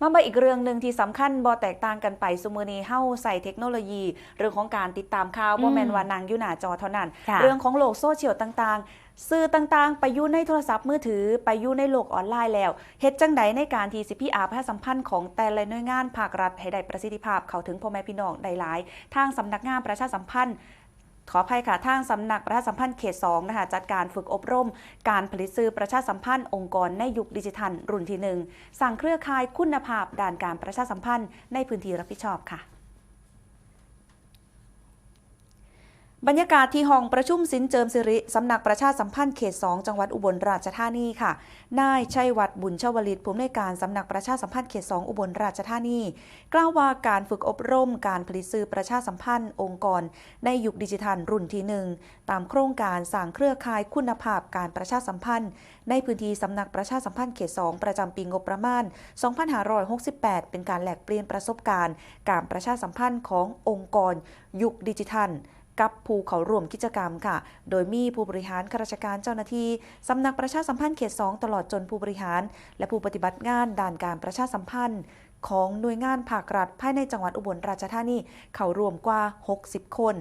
มามาอีกเรื่องหนึ่งที่สำคัญบ่แตกต่างกันไปสมือนี้เฮาใส่เทคโนโลยี เรื่องของการติดตามข่าวอืมบ่แม่นว่านางอยู่หน้าจอเท่านั้นค่ะเรื่องของโลกโซเชียลต่างๆ สื่อต่างๆ ไปอยู่ในโทรศัพท์มือถือ ไปอยู่ในโลกออนไลน์แล้วเฮ็ดจังใดในการที่สิพี่อาประชาสัมพันธ์ของแต่ละหน่วยงานภาครัฐให้ได้ประสิทธิภาพเข้าถึงพ่อแม่พี่น้องได้หลาย ทางสำนักงานประชาสัมพันธ์ ขออภัยค่ะทางสำนักประชาสัมพันธ์เขต2นะคะจัดการฝึกอบรม การผลิตสื่อประชาสัมพันธ์องค์กรในยุคดิจิทัลรุ่นที่หนึ่งสั่งเครือข่ายคุณภาพด้านการประชาสัมพันธ์ในพื้นที่รับผิดชอบค่ะ บรรยากาศที่ห้องประชุมสินเจิมสิริ สำนักประชาสัมพันธ์เขต 2 จังหวัดอุบลราชธานีค่ะ นายชัยวัฒน์บุญชวลิตผู้อำนวยการสำนักประชาสัมพันธ์เขต 2 อุบลราชธานี กล่าวว่าการฝึกอบรมการผลิตสื่อประชาสัมพันธ์องค์กร ในยุคดิจิทัลรุ่นที่หนึ่งตามโครงการสร้างเครือข่ายคุณภาพการประชาสัมพันธ์ ในพื้นที่สำนักประชาสัมพันธ์เขต 2 ประจำปีงบประมาณ 2568 เป็นการแลกเปลี่ยนประสบการณ์ การประชาสัมพันธ์ขององค์กร ยุคดิจิทัล กับผู้เขาร่วมกิจกรรมค่ะ โดยมีผู้บริหารข้าราชการเจ้าหน้าที่สำนักประชาสัมพันธ์เขต 2 ตลอดจนผู้บริหาร และผู้ปฏิบัติงานด้านการประชาสัมพันธ์ของหน่วยงานภาครัฐภายในจังหวัดอุบลราชธานีเข้ารวมกว่า 60 คน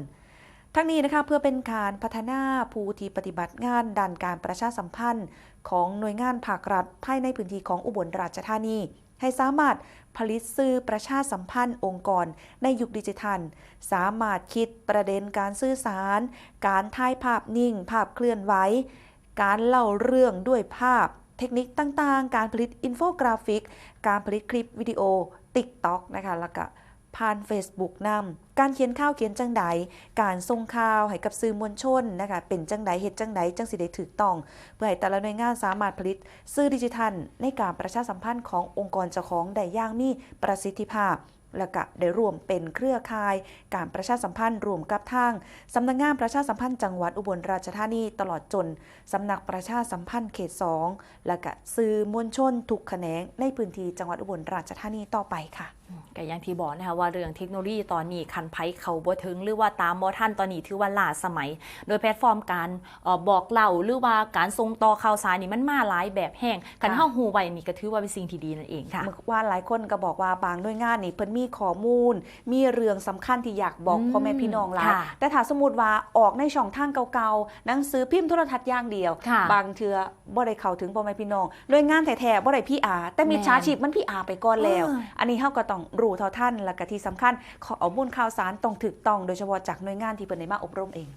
ทั้งนี้นะคะเพื่อเป็นการพัฒนาผู้ที่ปฏิบัติงานด้านการประชาสัมพันธ์ ของหน่วยงานภาครัฐภายในพื้นที่ของอุบลราชธานี ให้สามารถผลิตสื่อประชาสัมพันธ์องค์กรในยุคดิจิทัล สามารถคิดประเด็นการสื่อสาร การถ่ายภาพนิ่ง ภาพเคลื่อนไหว การเล่าเรื่องด้วยภาพ เทคนิคต่างๆ การผลิตอินโฟกราฟิก การผลิตคลิปวิดีโอ TikTok นะคะแล้วก็ ผ่าน Facebook นำการเขียนข่าวเขียนจังไดการส่งข่าวให้กับสื่อมวลชนนะคะเป็นจังไดเหตุจังไดจังสิได้ถูกต้อง เพื่อให้แต่ละหน่วยงานสามารถผลิตสื่อดิจิทัล ในการประชาสัมพันธ์ขององค์กรเจ้าของได้อย่างมีประสิทธิภาพ และก็ได้ร่วมเป็นเครือข่าย การประชาสัมพันธ์รวมกับทางสำนักงานประชาสัมพันธ์จังหวัดอุบลราชธานีตลอดจนสำนักประชาสัมพันธ์เขต2และก็สื่อมวลชนทุกแขนงในพื้นที่จังหวัดอุบลราชธานีต่อไปค่ะก็อย่างที่บอกนะคะว่าเรื่องเทคโนโลยีตอนนี้คันไพเขาบ่ถึงหรือว่าตามบ่ทันตอนนี้ถือว่าล้าสมัย โดยแพลตฟอร์มการเอ่อบอกเล่าหรือว่าการส่งต่อข่าวสารนี่มันมาหลายแบบแห้งคันค่ะเฮาฮู้ไว้นี่ก็ถือว่าเป็นสิ่งที่ดีนั่นเองค่ะเมื่อวานหลายคนก็บอกว่าบางหน่วยงานนี่เพิ่นมีข้อมูล มีเรื่องสำคัญที่อยากบอกอืมพ่อแม่พี่น้องหลายค่ะแต่ถ้าสมมติว่าออกในช่องทางเก่าๆหนังสือพิมพ์โทรทัศน์อย่างเดียวค่ะบางเทือบ่ได้เข้าถึงพ่อแม่พี่น้องหน่วยงานแท้ๆบ่ได้พี่อา แต่มีแม่นชาชีพมันพี่อาไปก่อนแล้วเอออันนี้เฮาก็ต้องรู้เท่าทันและก็ที่สำคัญข้อมูลข่าวสารต้องถูกต้องโดยเฉพาะจากหน่วยงานที่เพิ่นได้มาอบรมเอง